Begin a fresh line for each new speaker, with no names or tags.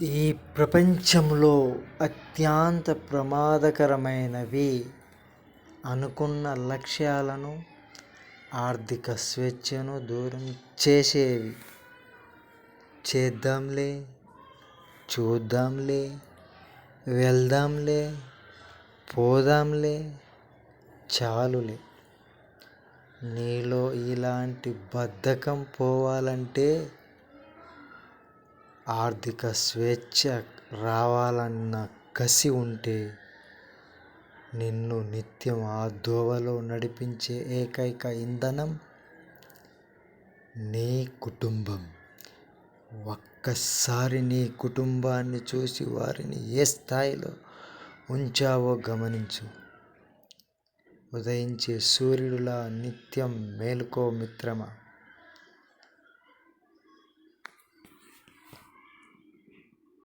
ఈ ప్రపంచంలో అత్యంత ప్రమాదకరమైనవి అనుకున్న లక్ష్యాలను ఆర్థిక స్వేచ్ఛను దూరం చేసేవి. చేద్దాంలే చూద్దాంలే వెళ్దాంలే పోదాంలే చాలులే. నీలో ఇలాంటి బద్ధకం పోవాలంటే ఆర్థిక స్వేచ్ఛ రావాలన్న కసి ఉంటే నిన్ను నిత్యం ఆ దోవలో నడిపించే ఏకైక ఇంధనం నీ కుటుంబం. ఒక్కసారి నీ కుటుంబాన్ని చూసి వారిని ఏ స్థాయిలో ఉంచావో గమనించు. ఉదయించే సూర్యుడిలా నిత్యం మేలుకో మిత్రమా?